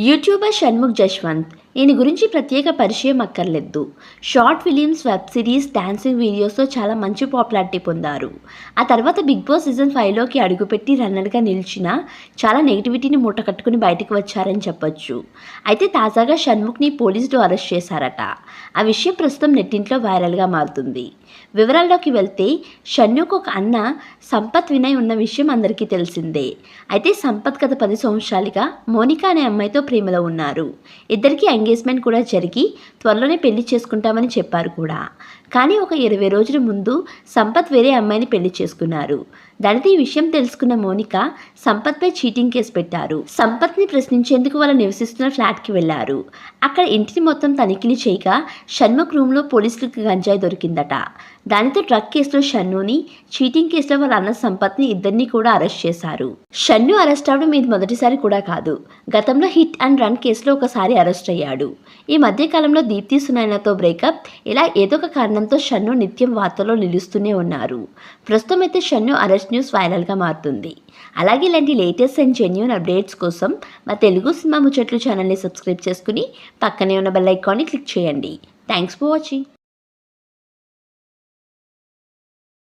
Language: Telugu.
यूट्यूबर षणमुख जशवंत ఈయన గురించి ప్రత్యేక పరిచయం అక్కర్లేదు. Short films web series dancing వీడియోస్తో చాలా మంచి పాపులారిటీ పొందారు. ఆ తర్వాత బిగ్ బాస్ సీజన్ ఫైవ్లోకి అడుగుపెట్టి రన్నర్గా నిలిచిన చాలా నెగిటివిటీని మూటకట్టుకుని బయటకు వచ్చారని చెప్పొచ్చు. అయితే తాజాగా షణ్ముఖ్ని పోలీసులు అరెస్ట్ చేశారట. ఆ విషయం ప్రస్తుతం నెట్టింట్లో వైరల్గా మారుతుంది. వివరాల్లోకి వెళ్తే షణ్ముఖ్ ఒక అన్న సంపత్ వినయ్ ఉన్న విషయం అందరికీ తెలిసిందే. అయితే సంపత్ గత పది సంవత్సరాలుగా మోనికా అనే అమ్మాయితో ప్రేమలో ఉన్నారు. ఇద్దరికి ఎంగేజ్మెంట్ కూడా జరిగి త్వరలోనే పెళ్ళి చేసుకుంటామని చెప్పారు కూడా. కానీ ఒక ఇరవై రోజుల ముందు సంపత్ వేరే అమ్మాయిని పెళ్ళి చేసుకున్నారు. దానితో ఈ విషయం తెలుసుకున్న మోనిక సంపత్పై చీటింగ్ కేసు పెట్టారు. సంపత్ని ప్రశ్నించేందుకు వాళ్ళు నివసిస్తున్న ఫ్లాట్కి వెళ్ళారు అక్కడ ఇంటిని మొత్తం తనిఖీలు చేయగా షణ్ముఖ్ రూమ్లో పోలీసులకు గంజాయి దొరికిందట. దానితో డ్రగ్ కేసులో షన్నుని చీటింగ్ కేసులో వాళ్ళ అన్న సంపత్ని ఇద్దరిని కూడా అరెస్ట్ చేశారు. షన్ను అరెస్ట్ అవడం ఇది మొదటిసారి కూడా కాదు. గతంలో హిట్ అండ్ రన్ కేసులో ఒకసారి అరెస్ట్ అయ్యాడు. ఈ మధ్యకాలంలో దీప్తి సునైనాతో బ్రేకప్ ఇలా ఏదో ఒక కారణంతో షన్ను నిత్యం వార్తల్లో నిలుస్తూనే ఉన్నారు. ప్రస్తుతం అయితే షన్ను అరెస్ట్ న్యూస్ వైరల్గా మారుతుంది. అలాగే ఇలాంటి లేటెస్ట్ అండ్ జెన్యున్ అప్డేట్స్ కోసం మా తెలుగు సినిమా ముచ్చట్లు ఛానల్ని సబ్స్క్రైబ్ చేసుకుని పక్కనే ఉన్న బెల్ ఐకాన్ని క్లిక్ చేయండి. Thanks for watching.